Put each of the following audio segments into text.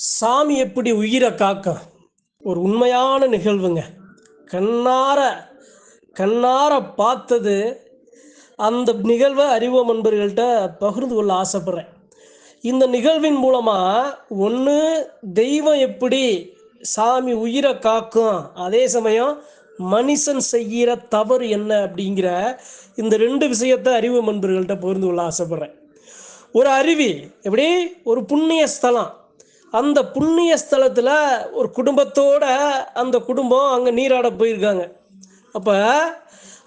சாமி எப்படி உயிரை காக்கும் ஒரு உண்மையான நிகழ்வுங்க. கண்ணார கண்ணார பார்த்தது அந்த நிகழ்வை அறிவோம் நண்பர்கள்ட்ட பகிர்ந்து கொள்ள ஆசைப்படுறேன். இந்த நிகழ்வின் மூலமாக ஒன்று தெய்வம் எப்படி சாமி உயிரை காக்கும்? அதே சமயம் மனுஷன் செய்கிற தவறு என்ன அப்படிங்கிற இந்த ரெண்டு விஷயத்தை அறிவு நண்பர்கள்ட்ட பகிர்ந்து கொள்ள ஆசைப்படுறேன். ஒரு அருவி எப்படி? ஒரு புண்ணிய ஸ்தலம். அந்த புண்ணிய ஸ்தலத்தில் ஒரு குடும்பத்தோட அந்த குடும்பம் அங்கே நீராட போயிருக்காங்க. அப்போ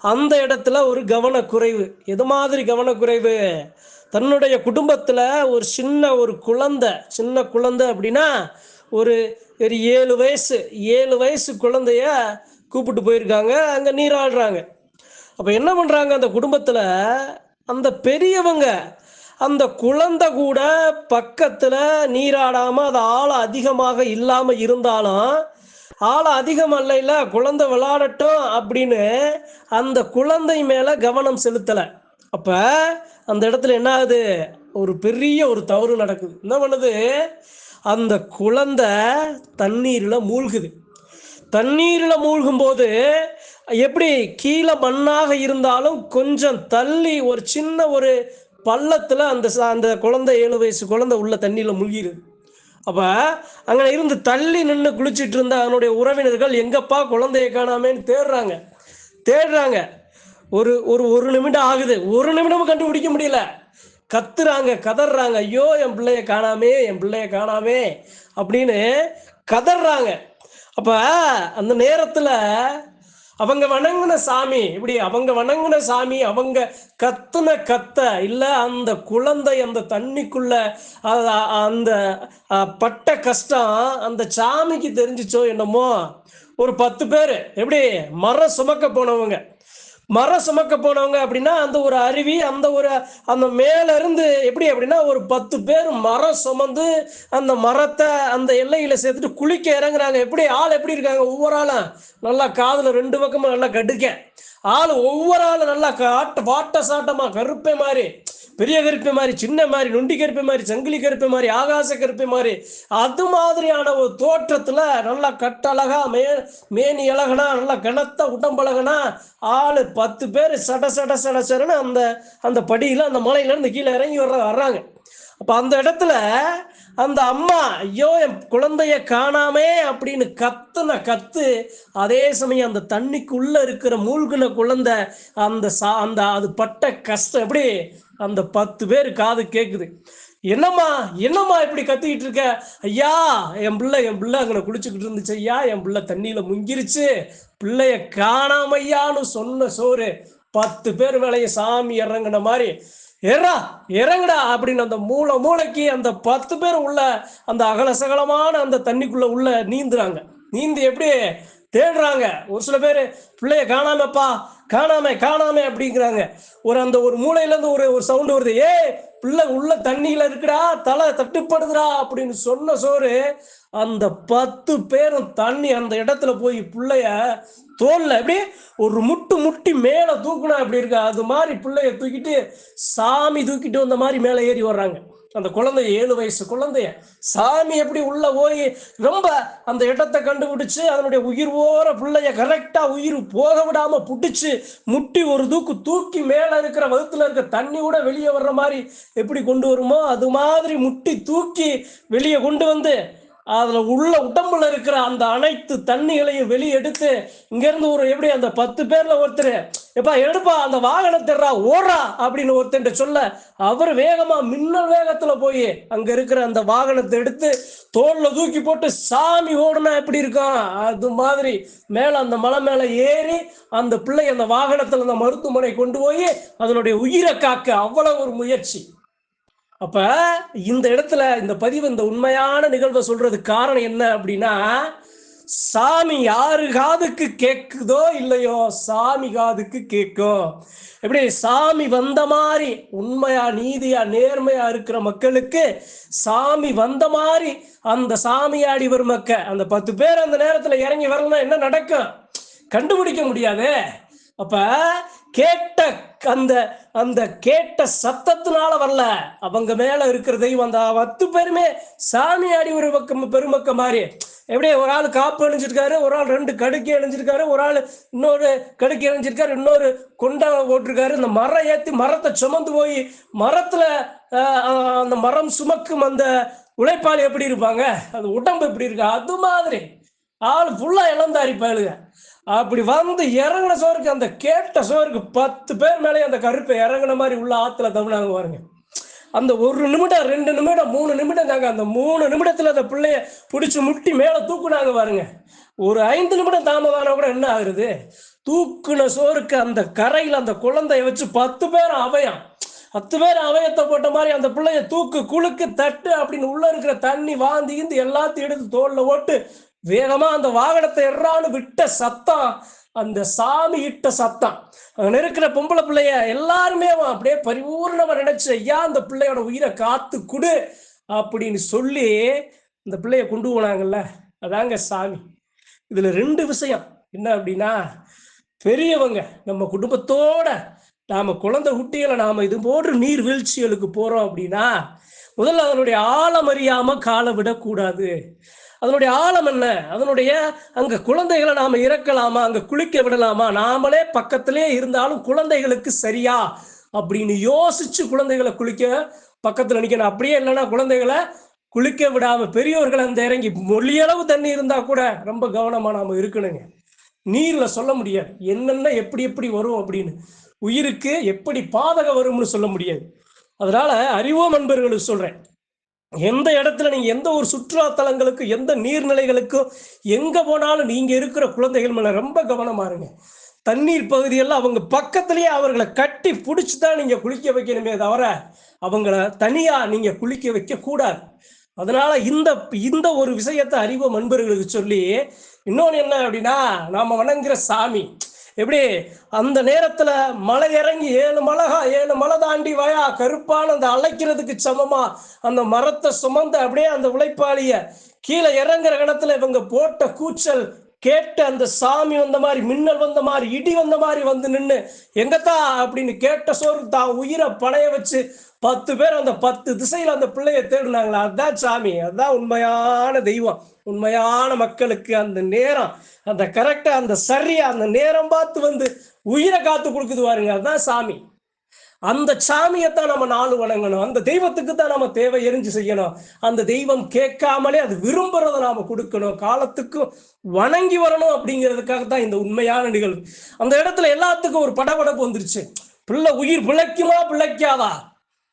அந்த இடத்துல ஒரு கவனக்குறைவு. எது மாதிரி கவனக்குறைவு? தன்னுடைய குடும்பத்தில் ஒரு சின்ன ஒரு குழந்தை சின்ன குழந்தை அப்படின்னா ஒரு ஒரு ஏழு வயசு ஏழு வயசு குழந்தைய கூப்பிட்டு போயிருக்காங்க அங்கே நீராடுறாங்க. அப்போ என்ன பண்ணுறாங்க அந்த குடும்பத்தில்? அந்த பெரியவங்க அந்த குழந்தை கூட பக்கத்தில் நீராடாமல் அது ஆழம் அதிகமாக இல்லாமல் இருந்தாலும் ஆழம் அதிகம் அல்ல குழந்தை விளாடட்டும் அப்படின்னு அந்த குழந்தை மேலே கவனம் செலுத்தலை. அப்போ அந்த இடத்துல என்ன ஆகுது ஒரு பெரிய ஒரு தவறு நடக்குது. என்ன பண்ணுது? அந்த குழந்தை தண்ணீரில் மூழ்குது. தண்ணீரில் மூழ்கும்போது எப்படி கீழே மண்ணாக இருந்தாலும் கொஞ்சம் தள்ளி ஒரு சின்ன ஒரு பள்ளத்தில் அந்த அந்த குழந்தை ஏழு வயசு குழந்தை உள்ள தண்ணியில் முழுகிருது. அப்போ அங்கே இருந்து தள்ளி நின்று குளிச்சுட்டு இருந்த அவனுடைய உறவினர்கள் எங்கப்பா குழந்தைய காணாமேன்னு தேடுறாங்க. தேடுறாங்க. ஒரு ஒரு ஒரு நிமிடம் ஆகுது. ஒரு நிமிடமும் கண்டுபிடிக்க முடியல. கத்துறாங்க கதறாங்க ஐயோ என் பிள்ளைய காணாமே என் பிள்ளைய காணாமே அப்படின்னு கதறாங்க அப்போ அந்த நேரத்தில் அவங்க வணங்கின சாமி இப்படி அவங்க வணங்கின சாமி அவங்க கத்துன கத்த இல்ல அந்த குழந்தை அந்த தண்ணிக்குள்ள அந்த பட்ட கஷ்டம் அந்த சாமிக்கு தெரிஞ்சிச்சோ என்னமோ? ஒரு பத்து பேர் எப்படி மரம் சுமக்க போனவங்க. மரம் சுமக்க போனவங்க அப்படின்னா அந்த ஒரு அருவி அந்த ஒரு அந்த மேலேருந்து எப்படி அப்படின்னா ஒரு பத்து பேர் மரம் சுமந்து அந்த மரத்தை அந்த எல்லையில் சேர்த்துட்டு குளிக்க இறங்குறாங்க. எப்படி? ஆள் எப்படி இருக்காங்க? ஒவ்வொரு ஆளும் நல்லா காதில் ரெண்டு பக்கமும் நல்லா கடுக்க ஆள் ஒவ்வொரு ஆளும் நல்லா காட்ட வாட்ட சாட்டமாக கருப்பை மாதிரி. பெரிய கருப்பை மாதிரி சின்ன மாதிரி நொண்டி கருப்பை மாதிரி சங்கிலி கருப்பை மாதிரி ஆகாச கருப்பை மாதிரி அது மாதிரியான ஒரு தோற்றத்துல நல்லா கட்டழகா மே மேனி அழகனா நல்லா கனத்த உடம்பழகனா ஆளு பத்து பேர் சட சட சட சடன்னு அந்த அந்த படியில அந்த மலையில இருந்து கீழே இறங்கி வர்ற வர்றாங்க. அப்ப அந்த இடத்துல அந்த அம்மா ஐயோ என் குழந்தைய காணாமே அப்படின்னு கத்துன கத்து அதே சமயம் அந்த தண்ணிக்குள்ள இருக்கிற மூழ்கின குழந்தை அந்த சா அந்த அது பட்ட கஷ்டம் எப்படி அந்த பத்து பேர் காது கேக்குது. என்னம்மா என்னம்மா இப்படி கத்திக்கிட்டு இருக்க? ஐயா என் பிள்ளை என் பிள்ளை அங்கே குளிச்சுக்கிட்டு இருந்துச்சு ஐயா என் பிள்ளை தண்ணியில முங்கிருச்சு பிள்ளைய காணாமையான்னு சொன்ன சோறு பத்து பேர் வேலையை சாமி இறங்கின மாதிரி ஏறா இறங்குடா அப்படின்னு அந்த மூளை மூளைக்கு அந்த பத்து பேர் உள்ள அந்த அகலசகலமான அந்த தண்ணிக்குள்ள உள்ள நீந்துறாங்க. நீந்தி எப்படி? தேடுறாங்க. ஒரு சில பேர் பிள்ளைய காணாமப்பா காணாம காணாம அப்படிங்கிறாங்க. ஒரு அந்த ஒரு மூளையிலேருந்து ஒரு ஒரு சவுண்டு வருது. ஏ பிள்ளை உள்ள தண்ணியில இருக்குடா தலை தட்டுப்படுதுடா அப்படின்னு சொன்ன சோறு அந்த பத்து பேரும் தண்ணி அந்த இடத்துல போய் பிள்ளைய தோல்ல எப்படி? ஒரு முட்டு முட்டி மேல தூக்குனா அப்படி இருக்கு? அது மாதிரி பிள்ளைய தூக்கிட்டு சாமி தூக்கிட்டு வந்த மாதிரி மேலே ஏறி வர்றாங்க. அந்த குழந்தை ஏழு வயசு. குழந்தைய சாமி எப்படி உள்ள போய் ரொம்ப அந்த இடத்தை கண்டுபிடிச்சு அதனுடைய உயிர் ஓர பிள்ளைய கரெக்டா உயிர் போக விடாம பிடிச்சு முட்டி ஒரு தூக்கு தூக்கி மேல இருக்கிற வகுத்துல இருக்க தண்ணி கூட வெளியே வர்ற மாதிரி எப்படி கொண்டு வருமோ அது மாதிரி முட்டி தூக்கி வெளியே கொண்டு வந்து அதுல உள்ள உடம்புல இருக்கிற அந்த அனைத்து தண்ணிகளையும் வெளியே எடுத்து இங்க இருந்து ஒரு எப்படி அந்த பத்து பேர்ல ஒருத்தர் எப்பா எடுப்பா அந்த வாகனத்திடுறா ஓடுறா அப்படின்னு ஒருத்தன் சொல்ல அவர் வேகமா மின்னல் வேகத்துல போய் அங்க இருக்கிற அந்த வாகனத்தை எடுத்து தோல்ல தூக்கி போட்டு சாமி ஓடுனா எப்படி இருக்கும்? அது மாதிரி மேல அந்த மலை மேல ஏறி அந்த பிள்ளை அந்த வாகனத்துல அந்த மருத்துவமனை கொண்டு போய் அதனுடைய உயிரை காக்க அவ்வளவு ஒரு முயற்சி. அப்ப இந்த இடத்துல இந்த பதிவு இந்த உண்மையான நிகழ்வை சொல்றது காரணம் என்ன அப்படின்னா சாமி யாரு காதுக்கு கேக்குதோ இல்லையோ சாமி காதுக்கு கேட்கும் எப்படி சாமி வந்த மாதிரி உண்மையா நீதியா நேர்மையா இருக்கிற மக்களுக்கு சாமி வந்த மாதிரி அந்த சாமியாடி வரும் மக்க அந்த பத்து பேர் அந்த நேரத்துல இறங்கி வரலன்னா என்ன நடக்கும்? கண்டுபிடிக்க முடியாதே. அப்ப கேட்ட அந்த அந்த கேட்ட சத்தத்தினால வரல. அவங்க மேல இருக்கிற தெய்வம் அந்த பத்து பேருமே சாமியாடி ஒரு பக்கம் பெருமக்க மாதிரி எப்படி ஒரு ஆள் காப்பு அணிஞ்சிருக்காரு ஒரு ஆள் ரெண்டு கடுக்கி அணிஞ்சிருக்காரு ஒரு ஆள் இன்னொரு கடுக்கி அணிஞ்சிருக்காரு இன்னொரு கொண்டா போட்டிருக்காரு இந்த மரம் ஏற்றி மரத்தை சுமந்து போய் மரத்தில் அந்த மரம் சுமக்கும் அந்த உழைப்பாளி எப்படி இருப்பாங்க? அந்த உடம்பு எப்படி இருக்கு? அது மாதிரி. ஆள் ஃபுல்லாக இளந்தாரி அப்படி வந்து இறங்கின சோறுக்கு அந்த கேட்ட சோறுக்கு பத்து பேர் மேலே அந்த கருப்பை இறங்கின மாதிரி உள்ள ஆற்றுல தமிழாங்க பாருங்க. அந்த ஒரு நிமிடம் ரெண்டு நிமிடம் மூணு நிமிடம் தாங்க. அந்த மூணு நிமிடத்தில் அந்த பிள்ளைய பிடிச்சி முட்டி மேலே தூக்குனாங்க பாருங்க. ஒரு ஐந்து நிமிடம் தாமதானா கூட என்ன ஆகுறது? தூக்குன சோறுக்கு அந்த கரையில் அந்த குழந்தைய வச்சு பத்து பேர் அவயம். பத்து பேர் அவயத்தை போட்ட மாதிரி அந்த பிள்ளைய தூக்கு குலுக்கு தட்டு அப்படின்னு உள்ள இருக்கிற தண்ணி வாந்தி இந்த எல்லாத்தையும் எடுத்து தோல்ல ஓட்டு வேகமா அந்த வாகனத்தை எறான்னு விட்ட சத்தம் அந்த சாமி இட்ட சத்தம். அங்கே இருக்கிற பொம்பளை பிள்ளைய எல்லாருமே அவன் அப்படியே பரிபூர்ணமா நினைச்சு ஐயா அந்த பிள்ளையோட உயிரை காத்து கொடு அப்படின்னு சொல்லி இந்த பிள்ளைய கொண்டு போனாங்கல்ல. அதாங்க சாமி. இதுல ரெண்டு விஷயம். என்ன அப்படின்னா பெரியவங்க நம்ம குடும்பத்தோட நாம குழந்தை குட்டிகளை நாம இது போன்ற நீர் வீழ்ச்சிகளுக்கு போறோம் அப்படின்னா முதல்ல அதனுடைய ஆழம் அறியாம காலை விடக்கூடாது. அதனுடைய ஆழம் என்ன? அதனுடைய அங்க குழந்தைகளை நாம இறக்கலாமா? அங்க குளிக்க விடலாமா? நாமளே பக்கத்திலே இருந்தாலும் குழந்தைகளுக்கு சரியா? அப்படின்னு யோசிச்சு குழந்தைகளை குளிக்க பக்கத்துல நிக்கணும். அப்படியே இல்லைன்னா குழந்தைகளை குளிக்க விடாம பெரியோர்கள் அந்த இறங்கி மொழியளவு தண்ணி இருந்தா கூட ரொம்ப கவனமா நாம இருக்கணுங்க. நீர்ல சொல்ல முடியாது. என்னென்ன எப்படி எப்படி வரும் அப்படின்னு. உயிருக்கு எப்படி பாதகம் வரும்னு சொல்ல முடியாது. அதனால அறிவோம் அன்பர்களுக்கு சொல்றேன். எந்த இடத்துல நீங்க எந்த ஒரு சுற்றுலா தலங்களுக்கு எந்த நீர்நிலைகளுக்கும் எங்க போனாலும் நீங்க இருக்கிற குழந்தைகள் மேல ரொம்ப கவனமா இருங்க. தண்ணீர் பகுதியெல்லாம் அவங்க பக்கத்திலேயே அவர்களை கட்டி பிடிச்சி தான் நீங்க குளிக்க வைக்கணுமே தவிர அவங்கள தனியா நீங்க குளிக்க வைக்க கூடாது அதனால இந்த இந்த ஒரு விஷயத்தை அறிவு அன்பர்களுக்கு சொல்லி இன்னொன்று என்ன அப்படின்னா நாம வணங்குற சாமி எப்படி? அந்த நேரத்துல மலை இறங்கி ஏழு மலகா ஏழு மலை தாண்டி வயா கருப்பான அந்த அழைக்கிறதுக்கு சமமா அந்த மரத்தை சுமந்து அப்படியே அந்த உழைப்பாளிய கீழே இறங்குற இடத்துல இவங்க போட்ட கூச்சல் கேட்ட அந்த சாமி வந்த மாதிரி மின்னல் வந்த மாதிரி இடி வந்த மாதிரி வந்து நின்று எங்கத்தா? அப்படின்னு கேட்ட சோறு தான் உயிரை பழைய வச்சு பத்து பேர் அந்த பத்து திசையில அந்த பிள்ளைய தேடினாங்களா? அதான் சாமி அதான் உண்மையான தெய்வம். உண்மையான மக்களுக்கு அந்த நேரம் அந்த கரெக்டா அந்த சரியா அந்த நேரம் பார்த்து வந்து உயிரை காத்து கொடுக்குது பாருங்க. அதுதான் சாமி. அந்த சாமியைத்தான் நம்ம நாள் வணங்கணும். அந்த தெய்வத்துக்கு தான் நம்ம தேவை எரிஞ்சு செய்யணும். அந்த தெய்வம் கேட்காமலே அது விரும்புறத நாம கொடுக்கணும். காலத்துக்கும் வணங்கி வரணும் அப்படிங்கிறதுக்காக தான் இந்த உண்மையான நிகழ்வு. அந்த இடத்துல எல்லாத்துக்கும் ஒரு படபடப்பு வந்துருச்சு. பிள்ளை உயிர் பிழைக்குமா பிழைக்காதா?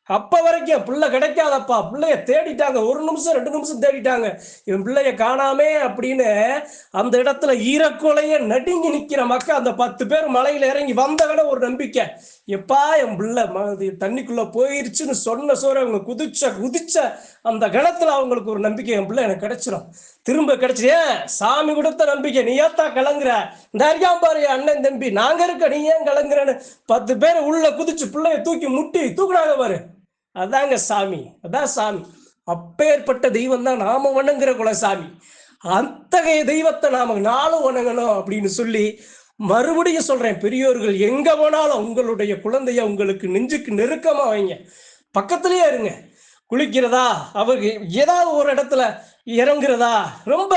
அப்ப வரைக்கும் பிள்ளை கிடைக்காதப்பா. பிள்ளைய தேடிட்டாங்க. ஒரு நிமிஷம் ரெண்டு நிமிஷம் தேடிட்டாங்க. இவன் பிள்ளைய காணாமே அப்படின்னு அந்த இடத்துல ஈரக்குலைய நடுங்கி நிக்கிற மக்கள் அந்த பத்து பேர் மலையில இறங்கி வந்த விட ஒரு நம்பிக்கை. எப்பா என் பிள்ளை ம- தண்ணிக்குள்ள போயிருச்சுன்னு சொன்ன சோற அவங்க குதிச்ச குதிச்ச அந்த கணத்துல அவங்களுக்கு ஒரு நம்பிக்கை என் பிள்ளை எனக்கு கிடைச்சிடும் திரும்ப கிடைச்சு சாமி கொடுத்த நம்பிக்கை. நீ ஏத்தா கலங்குற இந்த பாரு அண்ணன் தம்பி. நாங்க இருக்க நீ ஏன் கலங்குறன்னு பத்து பேர் உள்ள குதிச்சு பிள்ளைய தூக்கி முட்டி தூக்குனாங்க பாரு. அதாங்க சாமி அதான் சாமி. அப்பேற்பட்ட தெய்வம் தான் நாம வணங்குற குலசாமி அத்தகைய தெய்வத்தை நாம நாளும் வணங்கணும் அப்படின்னு சொல்லி மறுபடியும் சொல்றேன். பெரியோர்கள் எங்க போனாலும் உங்களுடைய குழந்தைய உங்களுக்கு நெஞ்சுக்கு நெருக்கமா வைங்க. பக்கத்திலேயே இருங்க. குளிக்கிறதா? அவருக்கு ஏதாவது ஒரு இடத்துல இறங்குறதா? ரொம்ப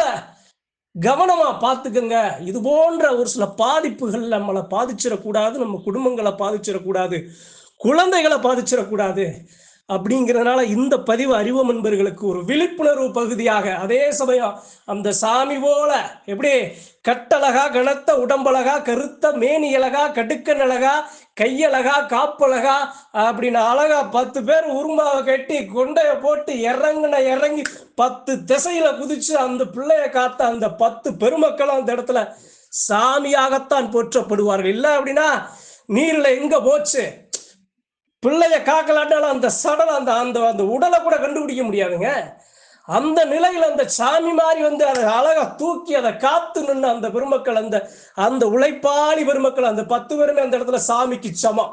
கவனமா பார்த்துக்கங்க. இது போன்ற ஒரு சில பாதிப்புகள் நம்மளை பாதிச்சிடக்கூடாது. நம்ம குடும்பங்களை பாதிச்சிடக்கூடாது. குழந்தைகளை பாதிச்சிடக்கூடாது அப்படிங்கிறதுனால இந்த பதிவு அறிவு நண்பர்களுக்கு ஒரு விழிப்புணர்வு பகுதியாக. அதே சமயம் அந்த சாமி போல எப்படி கட்டழகா கனத்த உடம்பழகா கருத்த மேனி அழகா கடுக்கன் அழகா கையழகா காப்பழகா அப்படின்னு அழகா பத்து பேர் உருமாவை கட்டி கொண்டைய போட்டு இறங்குன இறங்கி பத்து திசையில குதிச்சு அந்த பிள்ளைய காத்த அந்த பத்து பெருமக்களும் அந்த இடத்துல சாமியாகத்தான் போற்றப்படுவார்கள். இல்லை அப்படின்னா நீர்ல எங்க போச்சு? பிள்ளைய காக்கலாட்டாலும் அந்த சடலம் அந்த அந்த அந்த உடலை கூட கண்டுபிடிக்க முடியாதுங்க. அந்த நிலையில அந்த சாமி மாதிரி வந்து அதை அழகா தூக்கி அதை காத்து நின்று அந்த பெருமக்கள் அந்த அந்த உழைப்பாளி பெருமக்கள் அந்த பத்து பேருமே அந்த இடத்துல சாமிக்கு சமம்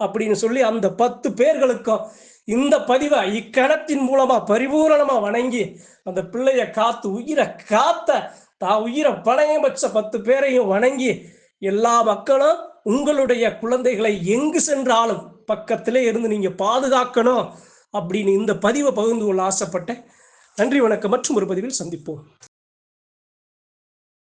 அப்படின்னு சொல்லி அந்த பத்து பேர்களுக்கும் இந்த பதிவை இக்கணத்தின் மூலமா பரிபூரணமா வணங்கி அந்த பிள்ளைய காத்து உயிரை காத்த தான் உயிரை பணையம் வச்ச பத்து பேரையும் வணங்கி எல்லா மக்களும் உங்களுடைய குழந்தைகளை எங்கு சென்றாலும் பக்கத்திலே இருந்து நீங்கள் பாதுகாக்கணும் அப்படின்னு இந்த பதிவை பகிர்ந்து கொள்ள ஆசைப்பட்டேன். நன்றி வணக்கம். மற்றும் ஒரு பதிவில் சந்திப்போம்.